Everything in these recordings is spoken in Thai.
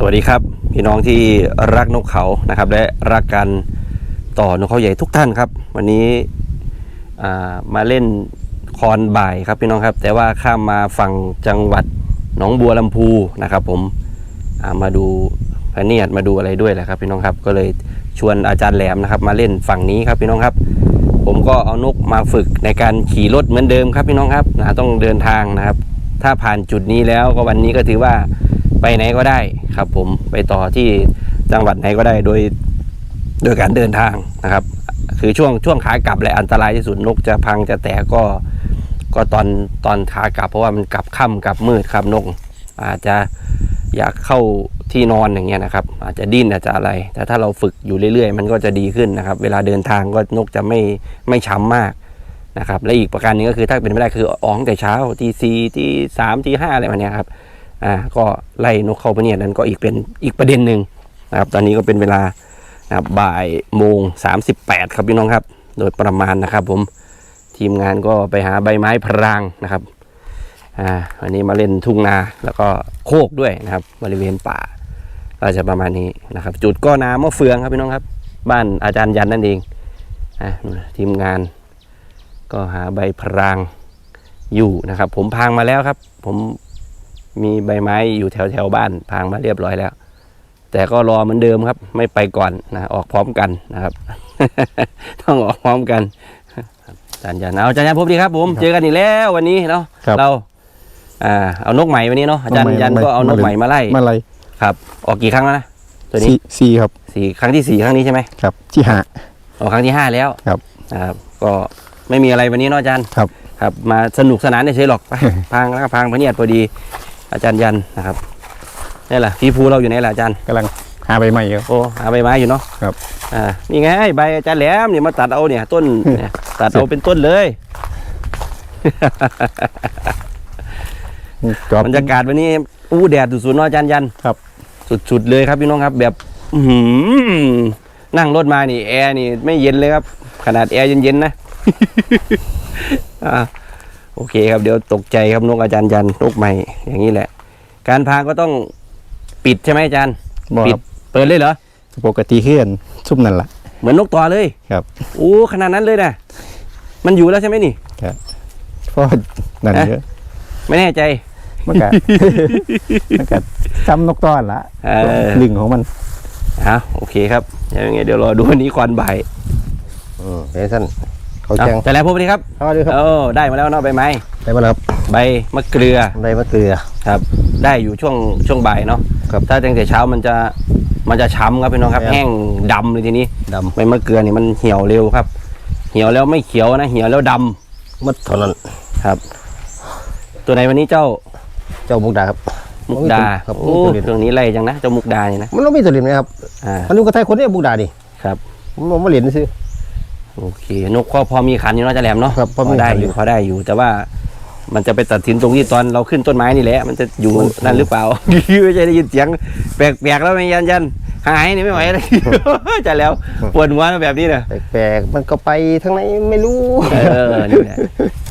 สวัสดีครับ พี่น้องที่รักนกเขานะครับและรักการต่อนกเขาใหญ่ทุกท่านครับ วันนี้มาเล่นคอนบ่ายครับพี่น้องครับ แต่ว่าข้ามมาฝั่งจังหวัดหนองบัวลำพูนะครับ ผมามาดูพระเนียดมาดูอะไรด้วยแหละครับพี่น้องครับก็เลยชวนอาจารย์แหลมนะครับ มาเล่นฝั่งนี้ครับพี่น้องครับ ผมก็เอานกมาฝึกในการขี่รถเหมือนเดิมครับพี่น้องครับนะต้องเดินทางนะครับ ถ้าผ่านจุดนี้แล้วก็วันนี้ก็ถือว่า ไปไหนก็ได้ครับ ผมไปต่อที่จังหวัดไหนก็ได้โดยโดยการเดินทางนะครับ คือช่วงช่วงขากลับแหละอันตรายที่สุดนกจะพังจะแตกก็ก็ตอนตอนขากลับ เพราะว่ามันกลับค่ำกลับมืดครับนก อาจจะอยากเข้าที่นอนอย่างเงี้ยนะครับ อาจจะดิ้นอาจจะอะไร แต่ถ้าเราฝึกอยู่เรื่อยๆ มันก็จะดีขึ้นนะครับ เวลาเดินทางก็นกจะไม่ไม่ช้ำมากนะครับ และอีกประการนึงก็คือถ้าเป็นไม่ได้คือออกตั้งแต่เช้าทีสี่ทีสามทีห้าอะไรแบบเนี้ยครับ อ่าก็ไล่นกเข้าไปเนี่ยนั้นก็อีกเป็นอีกประเด็นหนึ่งนะครับตอนนี้ก็เป็นเวลานะครับบ่ายโมงสามสิบแปดครับพี่น้องครับ โดยประมาณนะครับ ผมทีมงานก็ไปหาใบไม้พรางนะครับอ่าวันนี้มาเล่นทุ่งนาแล้วก็โคกด้วยนะครับ บริเวณป่าก็จะประมาณนี้นะครับ จุดก็นามะเฟืองครับพี่น้องครับ บ้านอาจารย์ยันนั่นเองอะทีมงาน ก็หาใบพรางอยู่นะครับ ผมพางมาแล้วครับ ผม มีใบไม้อยู่แถวแถวๆบ้านพางมาเรียบร้อยแล้ว แต่ก็รอเหมือนเดิมครับ ไม่ไปก่อนนะออกพร้อมกันนะครับ ต้องออกพร้อมกันอาจารย์ยันเอาอาจารย์ยันพบดีครับผมครับเจอกันอีกแล้ววันนี้เนาะครับเราอ่าเอานกใหม่วันนี้เนาะอาจารย์นกใหม่ยันก็เอานกใหม่มาไล่มาอะไรครับ ออกกี่ครั้งแล้วนะตัวนี้สี่สี่ครับสี่ครั้งที่สี่ครั้งนี้ใช่ไหมครับ ที่หาออกครั้งที่ห้าแล้วครับนะครับ ก็ไม่มีอะไรวันนี้เนาะอาจารย์ครับ ครับมาสนุกสนานเฉยๆหรอกไปพังแล้วก็พังพระเนียดพอดี อาจารย์ยันนะครับนี่แหละพี่ภูเราอยู่ไหนล่ะอาจารย์กำลังหาใบใหม่ครับโอ้หาใบไม้อยู่เนาะครับอ่านี่ไงใบอาจารย์แหลมเนี่ยมาตัดเอาเนี่ย ต้นเนี่ยตัดเอาเป็นต้นเลยจอบบรรยากาศวันนี้อู้แดดสุดๆเนาะอาจารย์ยันครับ สุดๆเลยครับพี่น้องครับ แบบอื้อหือนั่งรถมานี่แอร์นี่ ไม่เย็นเลยครับ ขนาดแอร์เย็นๆนะอ่า โอเคครับเดี๋ยวตกใจครับนกอาจารย์ยันนกใหม่อย่างนี้แหละ การพาก็ต้องปิดใช่ไหมอาจารย์บอกปิคดรับเปิดเลยเหรอปกติเคลื่อนซุ่มนั่นแหละเหมือนนกต่อเลยครับ โอ้ขนาดนั้นเลยนะมันอยู่แล้วใช่ไหมนี่เพราะนั่นฮะเยอะไม่แน่ใจ มันก็ มันก็ซ้ำนกต้อนละเออลึงของมันอะโอเคครับเดี๋ยวยังไงเดี๋ยวรอดูวันนี้ควันบ่าย อืมเฮ้ยท่าน เขาเอาแจ้งแต่แล้วพบดีครับเขาดีครับโอ้ได้มาแล้วเนาะใบไม้ได้มาแล้วครับใบมะเกลือได้มะเกลือครับ ได้อยู่ช่วงช่วงบ่ายเนาะครับถ้าตั้งแต่เช้ามันจะมันจะช้ำครับพี่น้องครับครับแห้งดำเลยทีนี้ดใบมะเกลือนี่มันเหี่ยวเร็วครับ เหี่ยวแล้วไม่เขียวนะเหี่ยวแล้วดำำมัดเท่านั้นครับ ตัวไหนวันนี้เจ้าเจ้ามุกดาครับมุกดาครับโอ้มุกดาตัวนี้ไล่จังนะเจ้ามุกดานี่นะมันต้องมีตัวเล่นนะครับอ่ามันอยู่กับไทยคนนี้มุกดาดิครับผมบอกมาเล่นซื้อ โอเคนกก็พอมีขันอยู่เนาะจะแหลมเนาะครับพอมีได้ขันออยู่ยู่ พอได้อยู่แต่ว่ามันจะไปตัดสินตรงที่ตอนเราขึ้นต้นไม้นี่แหละ มันจะอยู่นั่นหรือเปล่า ไม่ใช่ได้ยินเสียงแปลกๆแล้วไม่ยันยันหายนี่ไม่ไหวเลย จะแล้วปวดหัวแบบนี้เนะแปลกๆมันก็ไปทางไหนไม่รู้ เออนี่แหละ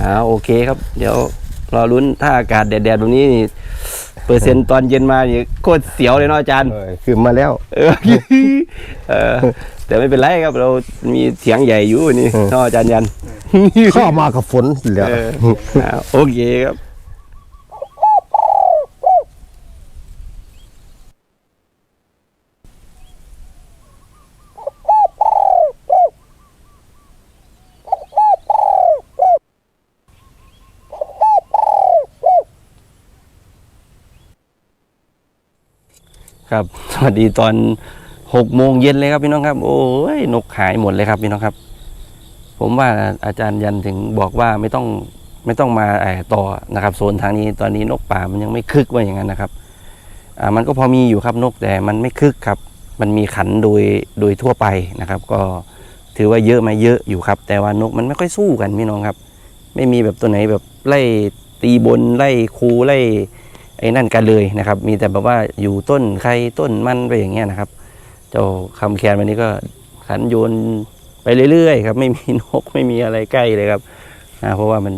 อ่าโอเคครับ เดี๋ยวรอลุ้นถ้าอากาศแดดๆแบบนี้นี่ เปอร์เซ็นต์ตอนเย็นมานี่โคตรเสียวเลยเนาะอาจารย์ เออคือมาแล้ว เออเออ แต่ไม่เป็นไรครับเรามีเสียงใหญ่อยู่นี่อืมเนาะอาจารย์ยัน เข้ามากับฝนแล้ว เอออ่าโอเคครับ ครับ สวัสดีตอนหกโมงเย็นเลยครับพี่น้องครับ โอ้ยนกหายหมดเลยครับพี่น้องครับ ผมว่าอาจารย์ยันถึงบอกว่าไม่ต้องไม่ต้องมาแอบต่อนะครับโซนทางนี้ตอนนี้นกป่ามันยังไม่คึกว่าอย่างนั้นนะครับอ่ามันก็พอมีอยู่ครับนกแต่มันไม่คึกครับ มันมีขันโดยโดยทั่วไปนะครับ ก็ถือว่าเยอะไมาเยอะอยู่ครับ แต่ว่านกมันไม่ค่อยสู้กันพี่น้องครับ ไม่มีแบบตัวไหนแบบไล่ตีบนไล่คูไล่ ไอ้นั่นกันเลยนะครับ มีแต่แบบว่าอยู่ต้นใครต้นมันไปอย่างเงี้ยนะครับ เจ้าคำแคนวันนี้ก็ขันโยนไปเรื่อยๆครับ ไม่มีนกไม่มีอะไรใกล้เลยครับนะเพราะว่ามัน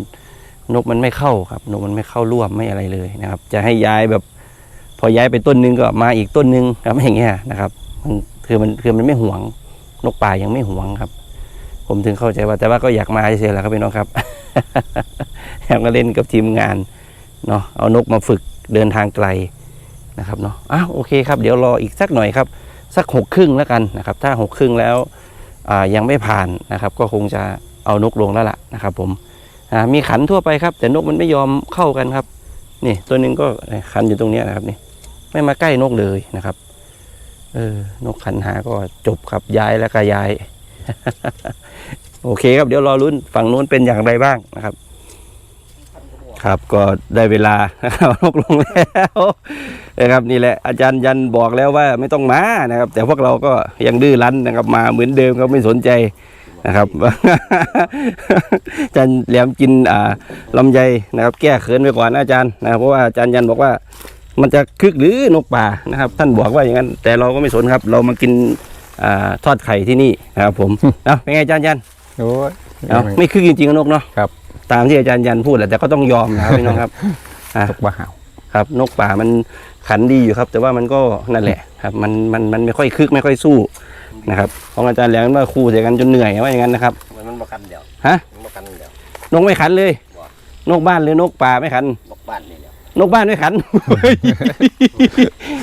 นกมันไม่เข้าครับ นกมันไม่เข้าร่วมไม่อะไรเลยนะครับ จะให้ย้ายแบบ พอย้ายไปต้นนึงก็มาอีกต้นนึงครับอย่างเงี้ยนะครับมันคือมันคือมันไม่หวงนกป่ายังไม่หวงครับ ผมถึงเข้าใจว่าแต่ว่าก็อยากมาเฉยๆแหละครับพี่น้องครับแอยากมาเล่นกับทีมงานเนาะเอานกมาฝึก เดินทางไกลนะครับเนาะอ้าวโอเคครับเดี๋ยวรออีกสักหน่อยครับ สักหกครึ่งแล้วกันนะครับ ถ้าหกครึ่งแล้วยังไม่ผ่านนะครับ ก็คงจะเอานกลงแล้วล่ะนะครับ ผมมีขันทั่วไปครับ แต่นกมันไม่ยอมเข้ากันครับ นี่ตัวหนึ่งก็ขันอยู่ตรงนี้นะครับนี่ไม่มาใกล้นกเลยนะครับ เออนกขันหาก็จบครับย้ายแล้วก็ย้าย โอเคครับเดี๋ยวรอลุ้นฝั่งนู้นเป็นอย่างไรบ้างนะครับ ครับก็ได้เวลาเอานกลงแล้วนะครับนี่แหละอาจารย์ยันบอกแล้วว่าไม่ต้องมานะครับ แต่พวกเราก็ยังดื้อรั้นนะครับ มาเหมือนเดิมก็ไม่สนใจนะครับอาจารย์แหลมกินอ่าลำไยนะครับ แก้เขินไปก่อนนะอาจารย์นะครับเพราะว่าอาจารย์ยันบอกว่า มันจะคึกหรือนกป่านะครับ ท่านบอกว่าอย่างนั้น แต่เราก็ไม่สนครับ เรามากินอ่าทอดไข่ที่นี่นะครับ ผมเอาเป็นไงอาจารย์ยันโอ้ยเอาไม่คึกจริงๆนะนกเนาะครับ ตามที่อาจารย์ยันพูดแหละแต่ก็ต้องยอมนะครับพี่น้องครับอะตกบ้าหาวครับ นกป่ามันขันดีอยู่ครับ แต่ว่ามันก็นั่นแหละครับ มันมันมันไม่ค่อยคึกไม่ค่อยสู้นะครับของอาจารย์แหลมว่าคู่ใส่กันจนเหนื่อยว่าอย่างนั้นนะครับมันมันมากันเดียวฮะมันมากันเดียวนกไม่ขันเลย นกบ้านหรือนกป่าไม่ขันนกบ้านนี่เดียวนกบ้านไม่ขัน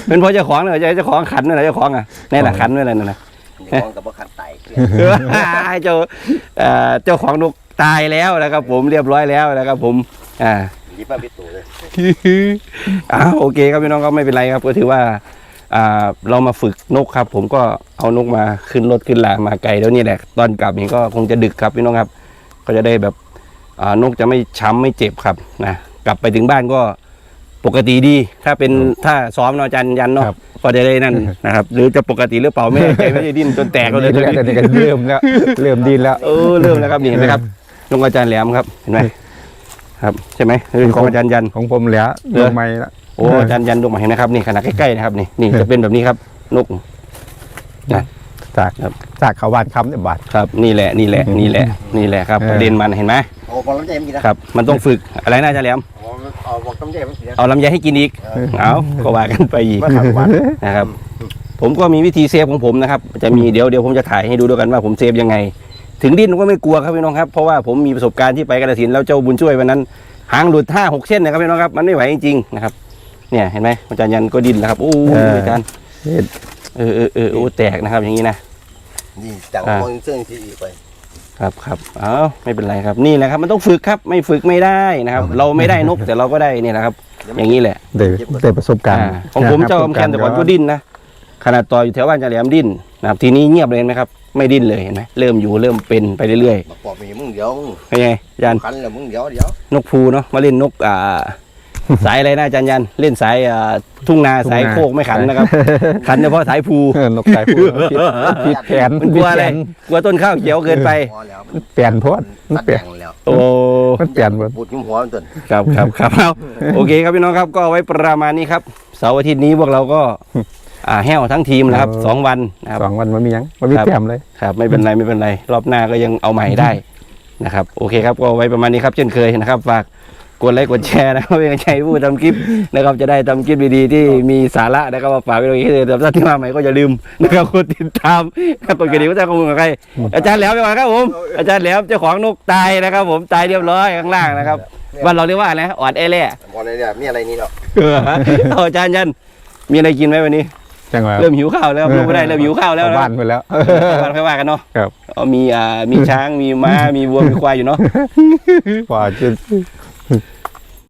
เป็นเพราะเจ้าของเหรอเจ้าของขันนั่นแหละเจ้าของอะนี่แหละขันไว้เลยนั่นนะมีของกับว่าขันไตเครียดเจ้าเอ่อเจ้าของนก ตายแล้วนะครับผมเรียบร้อยแล้วนะครับผมอ่ายิบมาพิดตัวเลยอ้าวโอเคครับพี่น้องก็ไม่เป็นไรครับ ก็ถือว่าอ่าเรามาฝึกนกครับ ผมก็เอานกมาขึ้นรถขึ้นลามาไกลแล้วนี่แหละ ตอนกลับนี่ก็คงจะดึกครับพี่น้องครับ ก็จะได้แบบอ่านกจะไม่ช้ำไม่เจ็บครับนะกลับไปถึงบ้านก็ปกติดี ถ้าเป็นถ้าซ้อมเนาะอาจันยันเนาะก็จะได้นั่นนะครับ หรือจะปกติหรือเปล่าไม่แน่ใจไม่ได้ดิ้นจนแตกก็เลยนี่ก็นี่ก็เริ่มแล้วเริ่มดีแล้วเออเริ่มแล้วครับนี่เห็นไหมครับ นกอาจารย์แหลมครับ เห็นไหมครับ ใช่ไหมเรื่องของอาจารย์ยันของผมเหลือเหลืลองไม้แล้วโอ้อาจารย์ยันดูมาเห็นนะครับนี่ขนาดใกล้ๆนะครับนี่นี่จะเป็นแบบนี้ครับนกจากครับจากเขาบ้านคำเนี่ยบาทครับ นี่แหละนี่แหละนี่แหละนี่แหละครับเออประเด็นมันเห็นไหมโอ้บอลลำไยมันกินนะครับ มันต้องฝึกอะไรนะอาจารย์แหลมเอาเอาบอกลำไยมันกินนะเอาลำไยให้กินอีกเอาก็ว่ากันไปอีกมาขับวันนะครับ ผมก็มีวิธีเซฟของผมนะครับ จะมีเดี๋ยวเดี๋ยวผมจะถ่ายให้ดูด้วยกันว่าผมเซฟยังไง ถึงดิ้นผมก็ไม่กลัวครับพี่น้องครับเพราะว่าผมมีประสบการณ์ที่ไปกระสินธุ์แล้วเจ้าบุญช่วยวันนั้นหางหลุดห้าหกเส้นนะครับพี่น้องครับมันไม่ไหวจริงๆนะครับ เนี่ยเห็นไหมอาจารย์ยันก็ดิ้นแล้วครับโอ้ยอาจารย์เออเออเออโอ้แตกนะครับอย่างนี้นะนี่จังอ่ามองเสื้อที่อีกไปครับครับเอาไม่เป็นไรครับนี่แหละครับ มันต้องฝึกครับไม่ฝึกไม่ได้นะครับ เราไม่ได้นกแต่เราก็ได้นี่แหละครับ อย่างนี้แหละได้ได้ประสบการณ์อ่าของผมเจ้าคำแคนแต่ก่อนก็ดิ้นนะขนาดต่ออยู่แถวบ้านจะแหลมดิ้นนะครับทีนี้เงียบเลยเห็นไหมครับ ไม่ดิ้นเลยเห็นไหมเริ่มอยู่เริ่มเป็นไปเรื่อยบอกบอกมีมึงเดี๋ยวมึงๆเป็นไงอาจารย์ขันแล้วมึงเดี๋ยวเดี๋ยวนกภูเนาะมาเล่นนกอ่า สายอะไรนะอาจารย์ยันเล่นสายอ่าทุ่งนาสายโคกไม่ขันนะครับ ขันเฉพาะสายภู เออนกสายพูผิดแผนมันกลัวอะไรกลัวต้นข้าวเขียวเกินไป พอแล้วเปลี่ยนโพดมันตัดเปลี่ยนแบ่งแล้วโอ้ มันเปลี่ยนหมดปูดยุ่มหัวมันต้นครับครับครับเอาโอเคครับพี่น้องครับก็เอาไว้ประมาณนี้ครับเสาร์อาทิตย์นี้พวกเราก็อ่า แห้วทั้งทีมนะครับเออสองวันนะครับสองวันมันมีหยังมันมีครับแต้มเลยครับไม่เป็นไรไม่เป็นไร รอบหน้าก็ยังเอาใหม่ได้นะครับโอเคครับก็เอาไว้ประมาณนี้ครับเช่นเคยนะครับฝากกดไลค์กดแชร์นะครับเป็นกำลังใจให้ผู้ทำคลิปนะครับจะได้ทำคลิปดีๆที่มีสาระนะครับมาฝากไว้ตรงนี้เลยแต่ถ้าที่มาใหม่ก็อย่าลืมนะครับกดติดตามกดกระดิ่งเพื่อแจ้งข้อมูลกับใครอาจารย์แหลมไปก่อนครับผมอาจารย์แหลมเจ้าของนกตายนะครับ ผมตายเรียบร้อยข้างล่างนะครับวันเราเรียกว่าอะไรนะอ่อนแอเล่บอลอะไรเนี่ยมีอะไรนี่เนาะเออเอาอาจารย์ยันมีอะไรกินไหมวันนี้ จังหวะเริ่มหิวข้าวแล้วครับลงไม่ได้เริ่มหิวข้าวแล้วเข้นะบ้านไปแล้วบ้านค่อยว่ากันเนาะครับเอามีอ่ามีช้างมีม้ามีวัวมีควายอยู่เนาะกว่าจะ